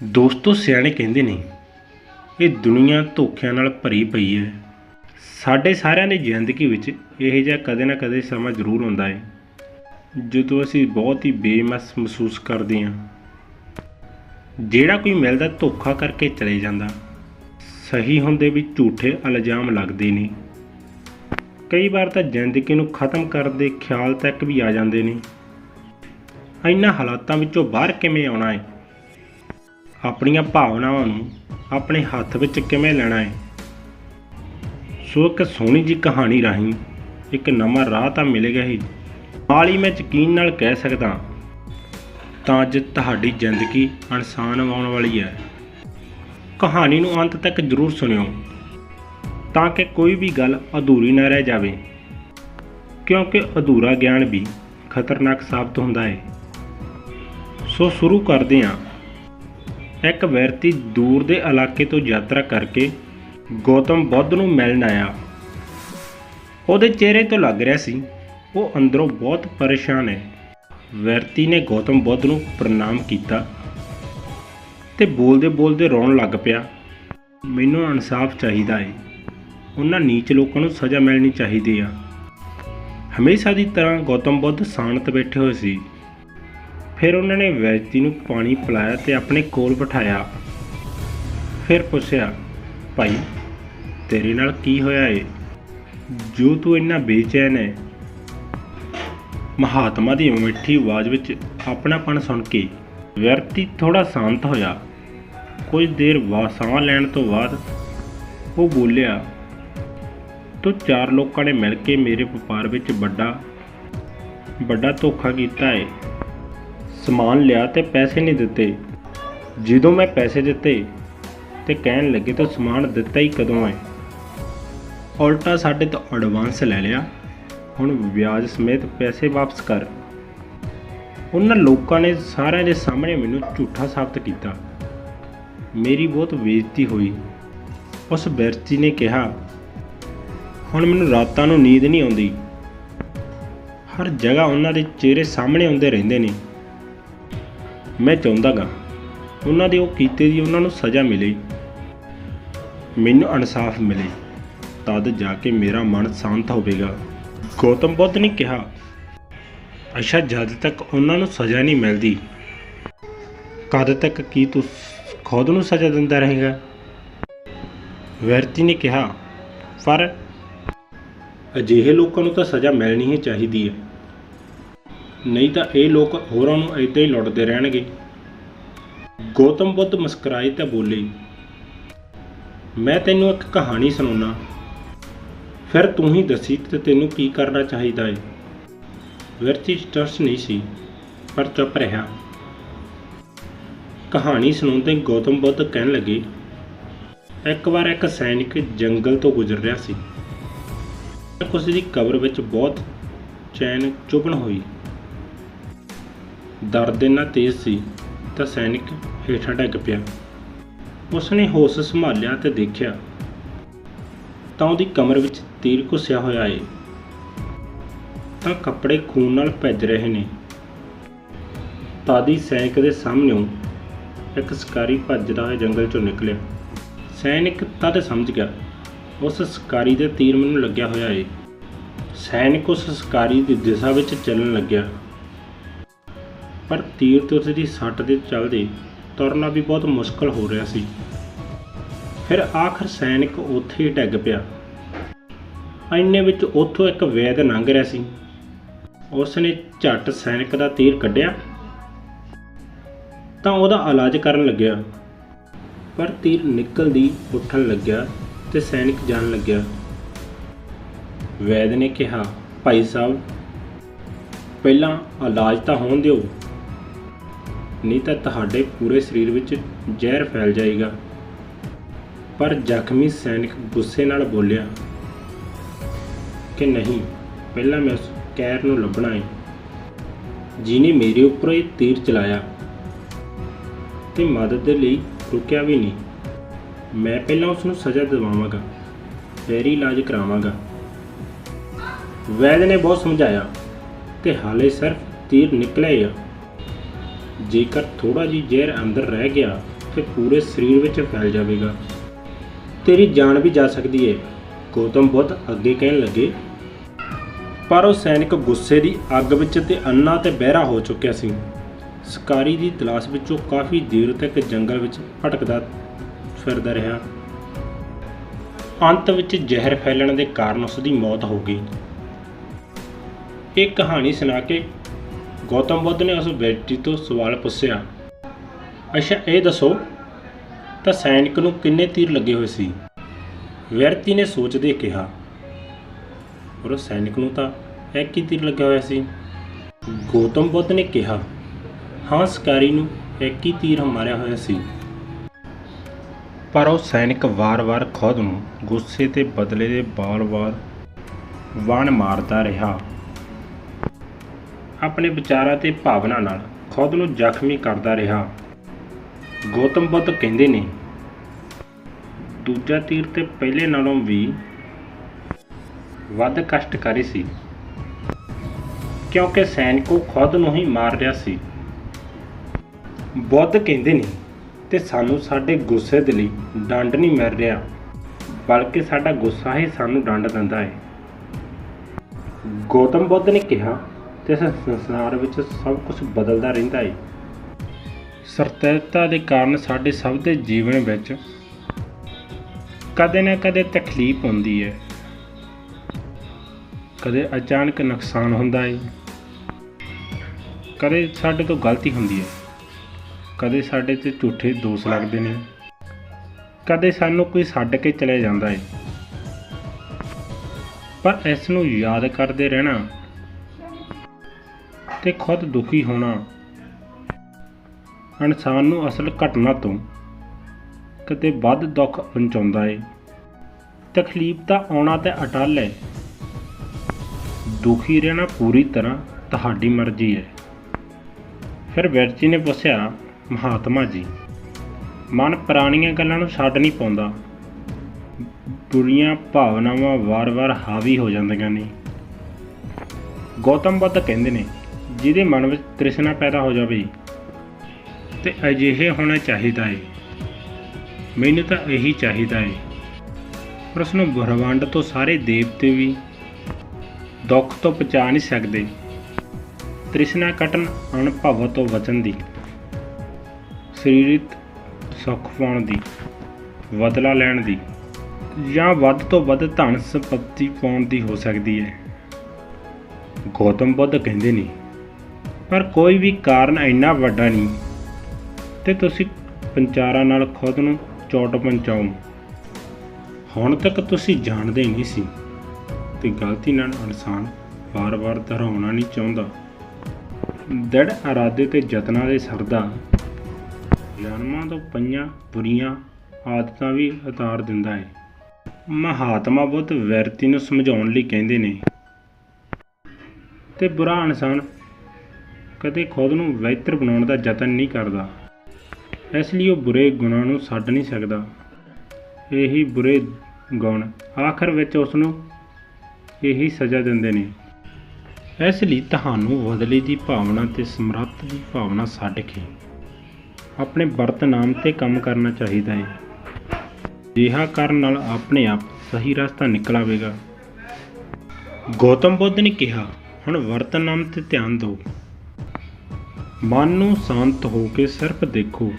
ਦੋਸਤੋ ਸਿਆਣੇ ਕਹਿੰਦੇ ਨੇ, ਇਹ ਦੁਨੀਆ ਧੋਖਿਆਂ ਨਾਲ ਭਰੀ ਪਈ ਹੈ। ਸਾਡੇ ਸਾਰਿਆਂ ਦੀ ਜ਼ਿੰਦਗੀ ਵਿੱਚ ਇਹ ਜਿਹਾ ਕਦੇ ਨਾ ਕਦੇ ਸਮਾਂ ਜ਼ਰੂਰ ਆਉਂਦਾ ਹੈ, ਜਦੋਂ ਅਸੀਂ ਬਹੁਤ ਹੀ ਬੇਮਸ ਮਹਿਸੂਸ ਕਰਦੇ ਹਾਂ। ਜਿਹੜਾ ਕੋਈ ਮਿਲਦਾ ਧੋਖਾ ਕਰਕੇ ਚਲੇ ਜਾਂਦਾ, ਸਹੀ ਹੁੰਦੇ ਵੀ ਝੂਠੇ ਇਲਜ਼ਾਮ ਲੱਗਦੇ ਨੇ। ਕਈ ਵਾਰ ਤਾਂ ਜ਼ਿੰਦਗੀ ਨੂੰ ਖਤਮ ਕਰਨ ਦੇ ਖਿਆਲ ਤੱਕ ਵੀ ਆ ਜਾਂਦੇ ਨੇ। ਇਹਨਾਂ ਹਾਲਾਤਾਂ ਵਿੱਚੋਂ ਬਾਹਰ ਕਿਵੇਂ ਆਉਣਾ ਹੈ? ਆਪਣੀਆਂ ਭਾਵਨਾਵਾਂ ਨੂੰ ਆਪਣੇ ਹੱਥ ਵਿੱਚ ਕਿਵੇਂ ਲੈਣਾ ਹੈ? ਸੋ ਇੱਕ ਸੋਹਣੀ ਜੀ ਕਹਾਣੀ ਰਾਹੀਂ ਇੱਕ ਨਵਾਂ ਰਾਹ ਤਾਂ ਮਿਲੇਗਾ ਹੀ ਨਾਲ ਹੀ ਮੈਂ ਯਕੀਨ ਨਾਲ ਕਹਿ ਸਕਦਾ ਤਾਂ ਅੱਜ ਤੁਹਾਡੀ ਜ਼ਿੰਦਗੀ ਆਸਾਨ ਆਉਣ ਵਾਲੀ ਹੈ। ਕਹਾਣੀ ਨੂੰ ਅੰਤ ਤੱਕ ਜ਼ਰੂਰ ਸੁਣਿਓ, ਤਾਂ ਕਿ ਕੋਈ ਵੀ ਗੱਲ ਅਧੂਰੀ ਨਾ ਰਹਿ ਜਾਵੇ। ਕਿਉਂਕਿ ਅਧੂਰਾ ਗਿਆਨ ਵੀ ਖਤਰਨਾਕ ਸਾਬਤ ਹੁੰਦਾ ਹੈ। ਸੋ ਸ਼ੁਰੂ ਕਰਦੇ ਹਾਂ। ਇੱਕ ਵਿਅਕਤੀ ਦੂਰ ਦੇ ਇਲਾਕੇ ਤੋਂ ਯਾਤਰਾ ਕਰਕੇ ਗੌਤਮ ਬੁੱਧ ਨੂੰ ਮਿਲਣ ਆਇਆ। ਉਹਦੇ ਚਿਹਰੇ ਤੋਂ ਲੱਗ ਰਿਹਾ ਸੀ, ਉਹ ਅੰਦਰੋਂ ਬਹੁਤ ਪਰੇਸ਼ਾਨ ਹੈ। ਵਿਅਕਤੀ ਨੇ ਗੌਤਮ ਬੁੱਧ ਨੂੰ ਪ੍ਰਣਾਮ ਕੀਤਾ ਤੇ ਬੋਲਦੇ ਬੋਲਦੇ ਰੋਣ ਲੱਗ ਪਿਆ, ਮੈਨੂੰ ਇਨਸਾਫ ਚਾਹੀਦਾ ਏ। ਉਹਨਾਂ ਨੀਚ ਲੋਕਾਂ ਨੂੰ ਸਜ਼ਾ ਮਿਲਣੀ ਚਾਹੀਦੀ ਆ। ਹਮੇਸ਼ਾ ਦੀ ਤਰ੍ਹਾਂ ਗੌਤਮ ਬੁੱਧ ਸ਼ਾਂਤ ਬੈਠੇ ਹੋਏ ਸੀ। ਫਿਰ ਉਹਨਾਂ ਨੇ ਵਿਅਕਤੀ ਨੂੰ ਪਾਣੀ ਪਿਲਾਇਆ ਤੇ ਆਪਣੇ ਕੋਲ ਬਿਠਾਇਆ। ਫਿਰ ਪੁੱਛਿਆ, ਭਾਈ, ਤੇਰੇ ਨਾਲ ਕੀ ਹੋਇਆ ਏ? ਜੋ ਤੂੰ ਇੰਨਾ ਬੇਚੈਨ ਹੈ ਮਹਾਤਮਾ ਦੀ ਮਿੱਠੀ ਆਵਾਜ਼ ਵਿੱਚ ਆਪਣਾਪਣ ਸੁਣ ਕੇ ਵਿਅਰਤੀ ਥੋੜਾ ਸ਼ਾਂਤ ਹੋਇਆ। ਕੁਝ ਦੇਰ ਬਾਅਦ ਸਾਹ ਲੈਣ ਤੋਂ ਬਾਅਦ ਉਹ ਬੋਲਿਆ, ਤੋ ਚਾਰ ਲੋਕਾਂ ਨੇ ਮਿਲ ਕੇ ਮੇਰੇ ਵਪਾਰ ਵਿੱਚ ਵੱਡਾ ਵੱਡਾ ਧੋਖਾ ਕੀਤਾ ਹੈ ਸਮਾਨ ਲਿਆ ਤੇ ਪੈਸੇ ਨਹੀਂ ਦਿੱਤੇ। ਜਦੋਂ ਮੈਂ ਪੈਸੇ ਦਿੱਤੇ ਤੇ ਕਹਿਣ ਲੱਗੇ ਤੂੰ ਸਮਾਨ ਦਿੱਤਾ ਹੀ ਕਦੋਂ ਹੈ। ਉਲਟਾ ਸਾਡੇ ਤੋਂ ਐਡਵਾਂਸ ਲੈ ਲਿਆ। ਹੁਣ ਵਿਆਜ ਸਮੇਤ ਪੈਸੇ ਵਾਪਸ ਕਰ। ਉਹਨਾਂ ਲੋਕਾਂ ਨੇ ਸਾਰਿਆਂ ਦੇ ਸਾਹਮਣੇ ਮੈਨੂੰ ਝੂਠਾ ਸਾਬਤ ਕੀਤਾ। ਮੇਰੀ ਬਹੁਤ ਬੇਇੱਜ਼ਤੀ ਹੋਈ। ਉਸ ਵਿਅਕਤੀ ਨੇ ਕਿਹਾ, ਹੁਣ ਮੈਨੂੰ ਰਾਤਾਂ ਨੂੰ ਨੀਂਦ ਨਹੀਂ ਆਉਂਦੀ। ਹਰ ਜਗ੍ਹਾ ਉਹਨਾਂ ਦੇ ਚਿਹਰੇ ਸਾਹਮਣੇ ਆਉਂਦੇ ਰਹਿੰਦੇ ਨੇ। ਮੈਂ ਚਾਹੁੰਦਾਗਾ। ਉਹਨਾਂ ਦੇ ਉਹ ਕੀਤੇ ਦੀ ਉਹਨਾਂ ਨੂੰ ਸਜ਼ਾ ਮਿਲੇ। ਮੈਨੂੰ ਇਨਸਾਫ ਮਿਲੇ। ਤਦ ਜਾ ਕੇ ਮੇਰਾ ਮਨ ਸ਼ਾਂਤ ਹੋਵੇਗਾ। ਗੌਤਮ ਬੁੱਧ ਨੇ ਕਿਹਾ, ਅੱਛਾ, ਜਦ ਤੱਕ ਉਹਨਾਂ ਨੂੰ ਸਜ਼ਾ ਨਹੀਂ ਮਿਲਦੀ, ਕਦ ਤੱਕ ਕੀ ਤੂੰ ਖੁਦ ਨੂੰ ਸਜ਼ਾ ਦਿੰਦਾ ਰਹੇਗਾ? ਵਿਅਕਤੀ ਨੇ ਕਿਹਾ, ਪਰ ਅਜਿਹੇ ਲੋਕਾਂ ਨੂੰ ਤਾਂ ਸਜ਼ਾ ਮਿਲਣੀ ਹੀ ਚਾਹੀਦੀ ਹੈ। ਨਹੀਂ ਤਾਂ ਇਹ ਲੋਕ ਹੋਰਾਂ ਨੂੰ ਏਦਾਂ ਹੀ ਲੁੱਟਦੇ ਰਹਿਣਗੇ। ਗੌਤਮ ਬੁੱਧ ਮੁਸਕਰਾਏ ਤੇ ਬੋਲੇ, ਮੈਂ ਤੈਨੂੰ ਇੱਕ ਕਹਾਣੀ ਸੁਣਾਉਣਾ ਫਿਰ ਤੂੰ ਹੀ ਦੱਸੀ ਤੇ ਤੈਨੂੰ ਕੀ ਕਰਨਾ ਚਾਹੀਦਾ ਹੈ ਵਿਰਤੀ ਸਟਰਸ ਨਹੀਂ ਸੀ, ਪਰ ਚੁੱਪ ਰਿਹਾ। ਕਹਾਣੀ ਸੁਣਾਉਂਦੇ ਗੌਤਮ ਬੁੱਧ ਕਹਿਣ ਲੱਗੇ, ਇੱਕ ਵਾਰ ਇੱਕ ਸੈਨਿਕ ਜੰਗਲ ਤੋਂ ਗੁਜ਼ਰ ਰਿਹਾ ਸੀ। ਉਸ ਦੀ ਕਬਰ ਵਿੱਚ ਬਹੁਤ ਚੈਨ ਚੁਭਣ ਹੋਈ। ਦਰਦ ਇੰਨਾ ਤੇਜ਼ ਸੀ, ਤਾਂ ਸੈਨਿਕ ਹੇਠਾਂ ਡਿੱਗ ਪਿਆ। ਉਸਨੇ ਹੋਸ਼ ਸੰਭਾਲਿਆ ਤੇ ਦੇਖਿਆ, ਤਾਂ ਉਹਦੀ ਕਮਰ ਵਿੱਚ ਤੀਰ ਘੁੱਸਿਆ ਹੋਇਆ ਏ। ਤਾਂ ਕੱਪੜੇ ਖੂਨ ਨਾਲ ਭਿੱਜ ਰਹੇ ਨੇ। ਤਾਦੀ ਸੈਨਿਕ ਦੇ ਸਾਹਮਣੇੋਂ ਇੱਕ ਸ਼ਿਕਾਰੀ ਭੱਜਦਾ ਹੋਇਆ ਜੰਗਲ ਚੋਂ ਨਿਕਲਿਆ। ਸੈਨਿਕ ਤਦ ਸਮਝ ਗਿਆ, ਉਸ ਸ਼ਿਕਾਰੀ ਦੇ ਤੀਰ ਮੈਨੂੰ ਲੱਗਿਆ ਹੋਇਆ ਏ। ਸੈਨਿਕ ਉਸ ਸ਼ਿਕਾਰੀ ਦੀ ਦਿਸ਼ਾ ਵਿੱਚ ਚੱਲਣ ਲੱਗਿਆ। ਪਰ ਤੀਰ ਤੇ ਉਸ ਦੀ ਸੱਟ ਦੇ ਚੱਲਦੇ ਤੁਰਨਾ ਵੀ ਬਹੁਤ ਮੁਸ਼ਕਲ ਹੋ ਰਿਹਾ ਸੀ। ਫਿਰ ਆਖਰ ਸੈਨਿਕ ਉੱਥੇ ਹੀ ਡਿੱਗ ਪਿਆ। ਐਨੇ ਵਿੱਚ ਉੱਥੋਂ ਇੱਕ ਵੈਦ ਲੰਘ ਰਿਹਾ ਸੀ। ਉਸ ਨੇ ਝੱਟ ਸੈਨਿਕ ਦਾ ਤੀਰ ਕੱਢਿਆ ਤਾਂ ਉਹਦਾ ਇਲਾਜ ਕਰਨ ਲੱਗਿਆ। ਪਰ ਤੀਰ ਨਿਕਲਦੀ ਉੱਠਣ ਲੱਗਿਆ ਤੇ ਸੈਨਿਕ ਜਾਣ ਲੱਗਿਆ। ਵੈਦ ਨੇ ਕਿਹਾ, ਭਾਈ ਸਾਹਿਬ, ਪਹਿਲਾਂ ਇਲਾਜ ਤਾਂ ਹੋਣ ਦਿਓ। ਨਹੀਂ ਤਾਂ ਤੁਹਾਡੇ ਪੂਰੇ ਸਰੀਰ ਵਿੱਚ ਜ਼ਹਿਰ ਫੈਲ ਜਾਏਗਾ। ਪਰ ਜ਼ਖਮੀ ਸੈਨਿਕ ਗੁੱਸੇ ਨਾਲ ਬੋਲਿਆ ਕਿ ਨਹੀਂ, ਪਹਿਲਾਂ ਮੈਂ ਉਸ ਕੈਰ ਨੂੰ ਲੱਭਣਾ ਹੈ ਜਿਨੇ ਮੇਰੇ ਉੱਪਰ ਇਹ ਤੀਰ ਚਲਾਇਆ ਤੇ ਮਦਦ ਦੇ ਲਈ ਰੁਕਿਆ ਵੀ ਨਹੀਂ। ਮੈਂ ਪਹਿਲਾਂ ਉਸ ਨੂੰ ਸਜ਼ਾ ਦਿਵਾਵਾਂਗਾ, ਫਿਰ ਇਲਾਜ ਕਰਾਵਾਂਗਾ। ਵੈਦ ਨੇ ਬਹੁਤ ਸਮਝਾਇਆ ਤੇ ਹਾਲੇ ਸਿਰਫ ਤੀਰ ਨਿਕਲਿਆ ਹੀ ਆ। ਜੇਕਰ ਥੋੜਾ ਜੀ ਜ਼ਹਿਰ ਅੰਦਰ ਰਹਿ ਗਿਆ ਤੇ ਪੂਰੇ ਸਰੀਰ ਵਿੱਚ ਫੈਲ ਜਾਵੇਗਾ। ਤੇਰੀ ਜਾਨ ਵੀ ਜਾ ਸਕਦੀ ਹੈ ਗੌਤਮ ਬੁੱਧ ਅੱਗੇ ਕਹਿਣ ਲੱਗੇ, ਪਰ ਉਹ ਸੈਨਿਕ ਗੁੱਸੇ ਦੀ ਅੱਗ ਵਿੱਚ ਤੇ ਅੰਨਾ ਤੇ ਬਹਿਰਾ ਹੋ ਚੁੱਕਿਆ ਸੀ। ਸ਼ਿਕਾਰੀ ਦੀ ਤਲਾਸ਼ ਵਿੱਚ ਉਹ ਕਾਫੀ ਦੇਰ ਤੱਕ ਜੰਗਲ ਵਿੱਚ ਭਟਕਦਾ ਫਿਰਦਾ ਰਿਹਾ। ਅੰਤ ਵਿੱਚ ਜ਼ਹਿਰ ਫੈਲਣ ਦੇ ਕਾਰਨ ਉਸ ਦੀ ਮੌਤ ਹੋ ਗਈ। ਇਹ ਕਹਾਣੀ ਸੁਣਾ ਕੇ ਗੌਤਮ ਬੁੱਧ ਨੇ ਉਸ ਵਿਅਕਤੀ ਤੋਂ ਸਵਾਲ ਪੁੱਛਿਆ, ਅੱਛਾ, ਇਹ ਦੱਸੋ, ਤਾਂ ਸੈਨਿਕ ਨੂੰ ਕਿੰਨੇ ਤੀਰ ਲੱਗੇ ਹੋਏ ਸੀ? ਵਿਅਰਤੀ ਨੇ ਸੋਚਦੇ ਕਿਹਾ ਪਰ ਉਸ ਸੈਨਿਕ ਨੂੰ ਤਾਂ ਇੱਕ ਹੀ ਤੀਰ ਲੱਗਿਆ ਹੋਇਆ ਸੀ। ਗੌਤਮ ਬੁੱਧ ਨੇ ਕਿਹਾ ਹਾਂ ਸ਼ਿਕਾਰੀ ਨੂੰ ਇੱਕ ਹੀ ਤੀਰ ਮਾਰਿਆ ਹੋਇਆ ਸੀ। ਪਰ ਉਹ ਸੈਨਿਕ ਵਾਰ-ਵਾਰ ਖੁਦ ਨੂੰ ਗੁੱਸੇ ਤੇ ਬਦਲੇ ਦੇ ਬਾਰ-ਬਾਰ ਵਾਣ ਮਾਰਦਾ ਰਿਹਾ। ਆਪਣੇ ਵਿਚਾਰਾਂ ਤੇ ਭਾਵਨਾ ਨਾਲ ਖੁਦ ਨੂੰ ਜ਼ਖਮੀ ਕਰਦਾ ਰਿਹਾ। ਗੌਤਮ ਬੁੱਧ ਕਹਿੰਦੇ ਨੇ, ਦੂਜਾ ਤੀਰ ਤੇ ਪਹਿਲੇ ਨਾਲੋਂ ਵੀ ਵੱਧ ਕਸ਼ਟਕਾਰੀ ਸੀ। ਕਿਉਂਕਿ ਸੈਨਿਕੋ ਖੁਦ ਨੂੰ ਹੀ ਮਾਰ ਰਿਹਾ ਸੀ। ਬੁੱਧ ਕਹਿੰਦੇ ਨੇ, ਤੇ ਸਾਨੂੰ ਸਾਡੇ ਗੁੱਸੇ ਦੇ ਲਈ ਡੰਡ ਨਹੀਂ ਮਿਲ ਰਿਹਾ, ਬਲਕਿ ਸਾਡਾ ਗੁੱਸਾ ਹੀ ਸਾਨੂੰ ਡੰਡ ਦਿੰਦਾ ਹੈ ਗੌਤਮ ਬੁੱਧ ਨੇ ਕਿਹਾ ਤੇ ਇਸ ਸੰਸਾਰ ਵਿੱਚ ਸਭ ਕੁਝ ਬਦਲਦਾ ਰਹਿੰਦਾ ਹੈ ਸਰਤੈਤਾ ਦੇ ਕਾਰਨ ਸਾਡੇ ਸਭ ਦੇ ਜੀਵਨ ਵਿੱਚ ਕਦੇ ਨਾ ਕਦੇ ਤਕਲੀਫ ਹੁੰਦੀ ਹੈ ਕਦੇ ਅਚਾਨਕ ਨੁਕਸਾਨ ਹੁੰਦਾ ਹੈ ਕਦੇ ਸਾਡੇ ਤੋਂ ਗਲਤੀ ਹੁੰਦੀ ਹੈ ਕਦੇ ਸਾਡੇ ਤੇ ਝੂਠੇ ਦੋਸ਼ ਲੱਗਦੇ ਨੇ। ਕਦੇ ਸਾਨੂੰ ਕੋਈ ਛੱਡ ਕੇ ਚਲੇ ਜਾਂਦਾ ਹੈ ਪਰ ਇਸ ਨੂੰ ਯਾਦ ਕਰਦੇ ਰਹਿਣਾ ਤੇ ਖੁਦ ਦੁਖੀ ਹੋਣਾ। ਇਨਸਾਨ ਨੂੰ ਅਸਲ ਘਟਨਾ ਤੋਂ ਕਦੇ ਵੱਧ ਦੁੱਖ ਪਹੁੰਚਾਉਂਦਾ ਏ। ਤਕਲੀਫ ਤਾਂ ਆਉਣਾ ਤੇ ਅਟਲ ਹੈ ਦੁਖੀ ਰਹਿਣਾ ਪੂਰੀ ਤਰ੍ਹਾਂ ਤੁਹਾਡੀ ਮਰਜ਼ੀ ਹੈ ਫਿਰ ਵਿਰਚੀ ਨੇ ਪੁੱਛਿਆ, ਮਹਾਤਮਾ ਜੀ, ਮਨ ਪੁਰਾਣੀਆਂ ਗੱਲਾਂ ਨੂੰ ਛੱਡ ਨਹੀਂ ਪਾਉਂਦਾ। ਬੁਰੀਆਂ ਭਾਵਨਾਵਾਂ ਵਾਰ-ਵਾਰ ਹਾਵੀ ਹੋ ਜਾਂਦੀਆਂ ਨੇ। ਗੌਤਮ ਬੁੱਧ ਕਹਿੰਦੇ ਨੇ ਜਿਹਦੇ ਮਨ ਵਿੱਚ ਤ੍ਰਿਸ਼ਨਾ ਪੈਦਾ ਹੋ ਜਾਵੇ ਤੇ ਅਜਿਹੇ ਹੋਣਾ ਚਾਹੀਦਾ ਹੈ ਮੈਨੂੰ ਤਾਂ ਇਹੀ ਚਾਹੀਦਾ ਹੈ ਪਰ ਉਸ ਨੂੰ ਬ੍ਰਹਮੰਡ ਤੋਂ ਸਾਰੇ ਦੇਵਤੇ ਵੀ ਦੁੱਖ ਤੋਂ ਬਚਾ ਨਹੀਂ ਸਕਦੇ। ਤ੍ਰਿਸ਼ਨਾ ਕਟਨ ਅਣਭਵ ਤੋਂ ਬਚਣ ਦੀ, ਸਰੀਰਿਕ ਸੁੱਖ ਪਾਉਣ ਦੀ, ਬਦਲਾ ਲੈਣ ਦੀ ਜਾਂ ਵੱਧ ਤੋਂ ਵੱਧ ਧਨ ਸੰਪਤੀ ਪਾਉਣ ਦੀ ਹੋ ਸਕਦੀ ਹੈ ਗੌਤਮ ਬੁੱਧ ਕਹਿੰਦੇ ਨੇ ਪਰ ਕੋਈ ਵੀ ਕਾਰਨ ਇੰਨਾ ਵੱਡਾ ਨਹੀਂ। ਤੇ ਤੁਸੀਂ ਪੰਚਾਰਾਂ ਨਾਲ ਖੁਦ ਨੂੰ ਚੋਟ ਪਹੁੰਚਾਓ। ਹੁਣ ਤੱਕ ਤੁਸੀਂ ਜਾਣਦੇ ਨਹੀਂ ਸੀ। ਤੇ ਗਲਤੀ ਨਾਲ ਇਨਸਾਨ ਵਾਰ-ਵਾਰ ਦੁਹਰਾਉਣਾ ਨਹੀਂ ਚਾਹੁੰਦਾ। ਦ੍ਰਿੜ ਇਰਾਦੇ ਤੇ ਯਤਨਾਂ ਦੇ ਸਰਦਾ। ਜਨਮਾਂ ਤੋਂ ਪਈਆਂ ਬੁਰੀਆਂ ਆਦਤਾਂ ਵੀ ਉਤਾਰ ਦਿੰਦਾ ਹੈ। ਮਹਾਤਮਾ ਬੁੱਧ ਵਿਅਰਤੀ ਨੂੰ ਸਮਝਾਉਣ ਲਈ ਕਹਿੰਦੇ ਨੇ। ਤੇ ਬੁਰਾ ਇਨਸਾਨ ਕਦੇ ਖੁਦ ਨੂੰ ਬਿਹਤਰ ਬਣਾਉਣ ਦਾ ਯਤਨ ਨਹੀਂ ਕਰਦਾ। ਇਸ ਲਈ ਉਹ ਬੁਰੇ ਗੁਣਾਂ ਨੂੰ ਛੱਡ ਨਹੀਂ ਸਕਦਾ। ਇਹੀ ਬੁਰੇ ਗੁਣ ਆਖਰ ਵਿੱਚ ਉਸ ਨੂੰ ਇਹੀ ਸਜ਼ਾ ਦਿੰਦੇ ਨੇ। ਇਸ ਲਈ ਤੁਹਾਨੂੰ ਬਦਲੇ ਦੀ ਭਾਵਨਾ ਤੇ ਸਮਰੱਥ ਦੀ ਭਾਵਨਾ ਛੱਡ ਕੇ ਆਪਣੇ ਵਰਤਨਾਮ ਤੇ ਕੰਮ ਕਰਨਾ ਚਾਹੀਦਾ ਹੈ। ਅਜਿਹਾ ਕਰਨ ਨਾਲ ਆਪਣੇ ਆਪ ਸਹੀ ਰਸਤਾ ਨਿਕਲ ਆਵੇਗਾ। ਗੌਤਮ ਬੁੱਧ ਨੇ ਕਿਹਾ, ਹੁਣ ਵਰਤਨਾਮ ਤੇ ਧਿਆਨ ਦਿਓ। ਮਨ ਨੂੰ ਸ਼ਾਂਤ ਹੋ ਕੇ ਸਿਰਫ ਦੇਖੋ।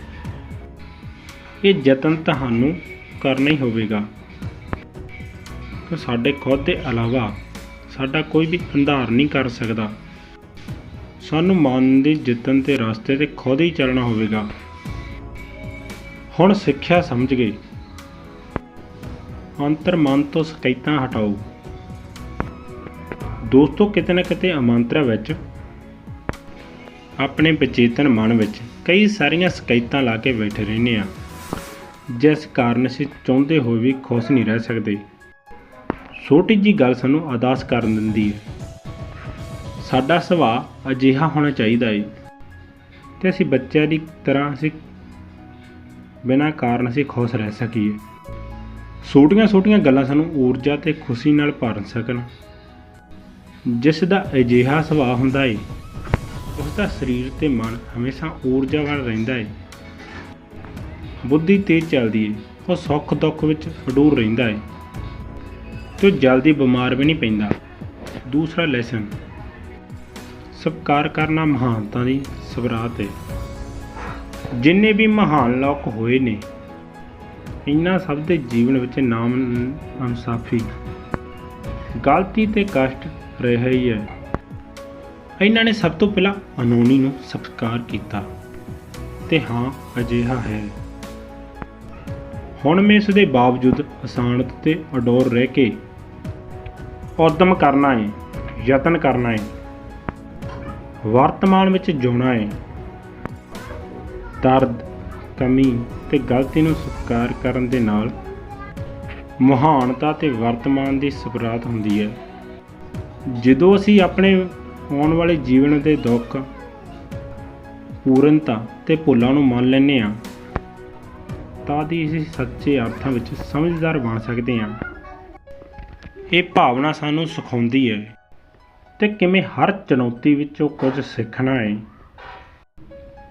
ਇਹ ਯਤਨ ਤੁਹਾਨੂੰ ਕਰਨਾ ਹੀ ਹੋਵੇਗਾ। ਕਿ ਸਾਡੇ ਖੁਦ ਦੇ ਇਲਾਵਾ ਸਾਡਾ ਕੋਈ ਵੀ ਅੰਧਾਰ ਨਹੀਂ ਕਰ ਸਕਦਾ। ਸਾਨੂੰ ਮਨ ਦੇ ਯਤਨ ਤੇ ਰਸਤੇ ਤੇ ਖੁਦ ਹੀ ਚੱਲਣਾ ਹੋਵੇਗਾ। ਹੁਣ ਸਿੱਖਿਆ ਸਮਝ ਗਏ। ਅੰਤਰ ਮਨ ਤੋਂ ਸ਼ਿਕਾਇਤਾਂ ਹਟਾਓ। ਦੋਸਤੋ, ਕਿਤੇ ਨਾ ਕਿਤੇ ਅਮੰਤਰਾ ਵਿੱਚ ਆਪਣੇ ਬਚੇਤਨ ਮਨ ਵਿੱਚ ਕਈ ਸਾਰੀਆਂ ਸ਼ਿਕਾਇਤਾਂ ਲਾ ਕੇ ਬੈਠੇ ਰਹਿੰਦੇ ਆ ਜਿਸ ਕਾਰਨ ਅਸੀਂ ਚਾਹੁੰਦੇ ਹੋਏ ਵੀ ਖੁਸ਼ ਨਹੀਂ ਰਹਿ ਸਕਦੇ। ਛੋਟੀ ਜੀ ਗੱਲ ਸਾਨੂੰ ਅਦਾਸ ਕਰਨ ਦਿੰਦੀ ਹੈ। ਸਾਡਾ ਸੁਭਾਅ ਅਜਿਹਾ ਹੋਣਾ ਚਾਹੀਦਾ ਹੈ ਤੇ ਅਸੀਂ ਬੱਚਿਆਂ ਦੀ ਤਰ੍ਹਾਂ ਅਸੀਂ ਬਿਨਾਂ ਕਾਰਨ ਅਸੀਂ ਖੁਸ਼ ਰਹਿ ਸਕੀਏ। ਛੋਟੀਆਂ ਛੋਟੀਆਂ ਗੱਲਾਂ ਸਾਨੂੰ ਊਰਜਾ ਤੇ ਖੁਸ਼ੀ ਨਾਲ ਭਰਨ ਸਕਣ। ਜਿਸ ਦਾ ਅਜਿਹਾ ਸੁਭਾਅ ਹੁੰਦਾ ਏ ਦਾ ਸਰੀਰ ਤੇ ਮਨ ਹਮੇਸ਼ਾ ਊਰਜਾਵਾਨ ਰਹਿੰਦਾ ਹੈ ਬੁੱਧੀ ਤੇਜ਼ ਚੱਲਦੀ ਏ, ਉਹ ਸੁੱਖ ਦੁੱਖ ਵਿੱਚ ਅਡੂਰ ਰਹਿੰਦਾ ਏ। ਤੇ ਜਲਦੀ ਬਿਮਾਰ ਵੀ ਨਹੀਂ ਪੈਂਦਾ। ਦੂਸਰਾ ਲੈਸਨ ਸਤਿਕਾਰ ਕਰਨਾ ਮਹਾਨਤਾ ਦੀ ਸਵਰਾਤ ਹੈ ਜਿੰਨੇ ਵੀ ਮਹਾਨ ਲੋਕ ਹੋਏ ਨੇ, ਇਹਨਾਂ ਸਭ ਦੇ ਜੀਵਨ ਵਿੱਚ ਨਾਮ ਅਨਸਾਫੀ। ਗਲਤੀ ਤੇ ਕਸ਼ਟ ਰਿਹਾ ਹੀ ਹੈ। ਇਹਨਾਂ ਨੇ ਸਭ ਤੋਂ ਪਹਿਲਾਂ ਅਨੋਨੀ ਨੂੰ ਸਤਿਕਾਰ ਕੀਤਾ ਤੇ ਹਾਂ, ਅਜਿਹਾ ਹੈ। ਹੁਣ ਮੈਂ ਇਸ ਦੇ ਬਾਵਜੂਦ ਅਸਾਨਤ ਤੇ ਅਡੋਰ ਰਹਿ ਕੇ ਉਦਮ ਕਰਨਾ ਹੈ ਯਤਨ ਕਰਨਾ ਹੈ ਵਰਤਮਾਨ ਵਿੱਚ ਜਿਉਣਾ ਹੈ ਦਰਦ, ਕਮੀ ਤੇ ਗਲਤੀ ਨੂੰ ਸਵੀਕਾਰ ਕਰਨ ਦੇ ਨਾਲ ਮਹਾਨਤਾ ਤੇ ਵਰਤਮਾਨ ਦੀ ਸਪਰਾਤ ਹੁੰਦੀ ਹੈ। ਜਦੋਂ ਅਸੀਂ ਆਪਣੇ ਆਉਣ ਵਾਲੇ ਜੀਵਨ ਦੇ ਦੁੱਖ, ਪੂਰਨਤਾ ਤੇ ਭੁੱਲਾਂ ਨੂੰ ਮੰਨ ਲੈਂਦੇ ਹਾਂ ਤਾਂ ਦੀ ਅਸੀਂ ਸੱਚੇ ਅਰਥਾਂ ਵਿੱਚ ਸਮਝਦਾਰ ਬਣ ਸਕਦੇ ਹਾਂ। ਇਹ ਭਾਵਨਾ ਸਾਨੂੰ ਸਿਖਾਉਂਦੀ ਹੈ ਤੇ ਕਿਵੇਂ ਹਰ ਚੁਣੌਤੀ ਵਿੱਚੋਂ ਕੁਝ ਸਿੱਖਣਾ ਹੈ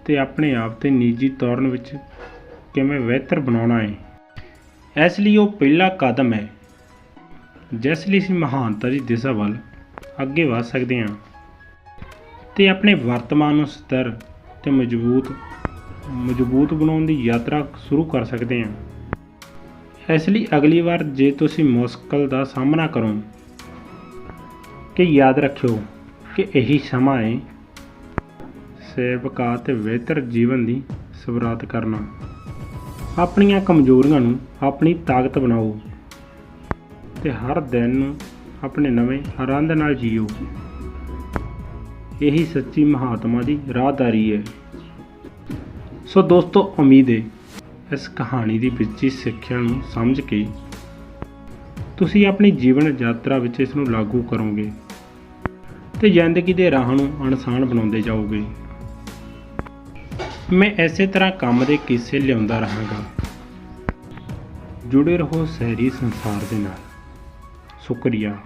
ਤੇ ਆਪਣੇ ਆਪ ਤੇ ਨਿੱਜੀ ਤੌਰਨ ਵਿੱਚ ਕਿਵੇਂ ਬਿਹਤਰ ਬਣਾਉਣਾ ਹੈ। ਇਸ ਲਈ ਉਹ ਪਹਿਲਾ ਕਦਮ ਹੈ, ਜਿਸ ਲਈ ਅਸੀਂ ਮਹਾਨਤਾ ਦੀ ਦਿਸ਼ਾ ਵੱਲ ਅੱਗੇ ਵਧ ਸਕਦੇ ਹਾਂ। ਤੇ ਆਪਣੇ ਵਰਤਮਾਨ ਨੂੰ ਸਥਿਰ ਤੇ ਮਜ਼ਬੂਤ ਮਜ਼ਬੂਤ ਬਣਾਉਣ ਦੀ ਯਾਤਰਾ ਸ਼ੁਰੂ ਕਰ ਸਕਦੇ ਹਾਂ। ਇਸ ਲਈ ਅਗਲੀ ਵਾਰ ਜੇ ਤੁਸੀਂ ਮੁਸ਼ਕਲ ਦਾ ਸਾਹਮਣਾ ਕਰੋ, ਕਿ ਯਾਦ ਰੱਖਿਓ ਕਿ ਇਹੀ ਸਮਾਂ ਹੈ ਸੇਵਕਾ ਤੇ ਬਿਹਤਰ ਜੀਵਨ ਦੀ ਸਵਰਾਤ ਕਰਨਾ। ਆਪਣੀਆਂ ਕਮਜ਼ੋਰੀਆਂ ਨੂੰ ਆਪਣੀ ਤਾਕਤ ਬਣਾਓ ਤੇ ਹਰ ਦਿਨ ਨੂੰ ਆਪਣੇ ਨਵੇਂ ਆਨੰਦ ਨਾਲ ਜੀਓ। ਇਹੀ ਸੱਚੀ ਮਹਾਤਮਾ ਦੀ ਰਾਹਦਾਰੀ ਹੈ। ਸੋ ਦੋਸਤੋ, ਉਮੀਦ ਹੈ ਇਸ ਕਹਾਣੀ ਦੀ ਵਿੱਚੀ ਸਿੱਖਿਆ ਨੂੰ ਸਮਝ ਕੇ ਤੁਸੀਂ ਆਪਣੀ ਜੀਵਨ ਯਾਤਰਾ ਵਿੱਚ ਇਸ ਨੂੰ ਲਾਗੂ ਕਰੋਗੇ ਤੇ ਜ਼ਿੰਦਗੀ ਦੇ ਰਾਹ ਨੂੰ ਅਣਸਾਨ ਬਣਾਉਂਦੇ ਜਾਓਗੇ। ਮੈਂ ਐਸੇ ਤਰ੍ਹਾਂ ਕੰਮ ਦੇ ਕਿੱਸੇ ਲਿਆਉਂਦਾ ਰਹਾਂਗਾ। ਜੁੜੇ ਰਹੋ ਸਹਿਰੀ ਸੰਸਾਰ ਦੇ ਨਾਲ। ਸ਼ੁਕਰੀਆ।